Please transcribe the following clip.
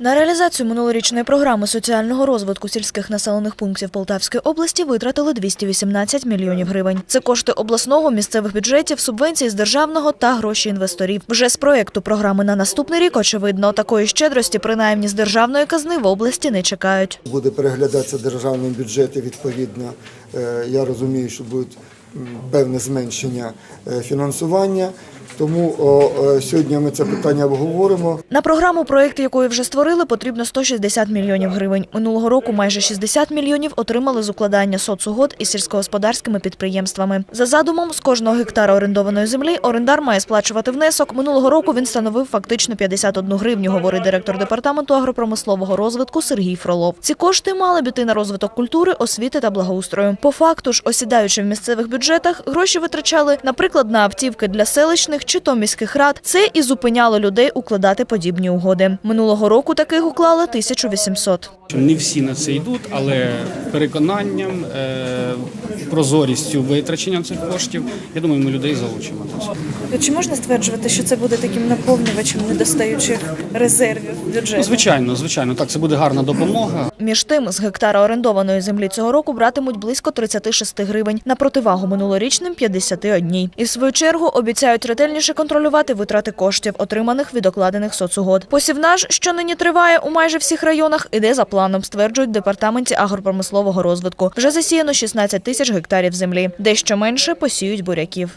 На реалізацію минулорічної програми соціального розвитку сільських населених пунктів Полтавської області витратили 218 мільйонів гривень. Це кошти обласного, місцевих бюджетів, субвенції з державного та гроші інвесторів. Вже з проекту програми на наступний рік, очевидно, такої щедрості, принаймні з державної казни, в області не чекають. Буде переглядатися державний бюджет відповідно. е, Я розумію, що буде певне зменшення е, фінансування. Тому о, е, сьогодні ми це питання обговоримо. На програму, проєкти якої вже створили, потрібно 160 мільйонів гривень. Минулого року майже 60 мільйонів отримали з укладання соцугод із сільськогосподарськими підприємствами. За задумом, з кожного гектара орендованої землі орендар має сплачувати внесок. Минулого року він становив фактично 51 гривню, говорить директор департаменту агропромислового розвитку Сергій Фролов. Ці кошти мали б іти на розвиток культури, освіти та благоустрою. По факту ж, осідаючи в місцевих бюджетах, гроші витрачали, наприклад, на автівки для селищних чи то міських рад. Це і зупиняло людей укладати подібні угоди. Минулого року таких уклали 1800. Не всі на це йдуть, але переконанням, е, прозорістю витрачення цих коштів, я думаю, ми людей залучимо. Чи можна стверджувати, що це буде таким наповнювачем недостаючих резервів Ну, бюджету? звичайно, звичайно, так це буде гарна допомога. Між тим, з гектара орендованої землі цього року братимуть близько 36 гривень на противагу минулорічним 51. І в свою чергу обіцяють ретельніше контролювати витрати коштів, отриманих від окладених соцугод. Посівна ж, що нині триває у майже всіх районах, іде за планом, стверджують в департаменті агропромислового розвитку. Вже засіяно 16 тисяч гектарів землі. Дещо менше посіють буряків.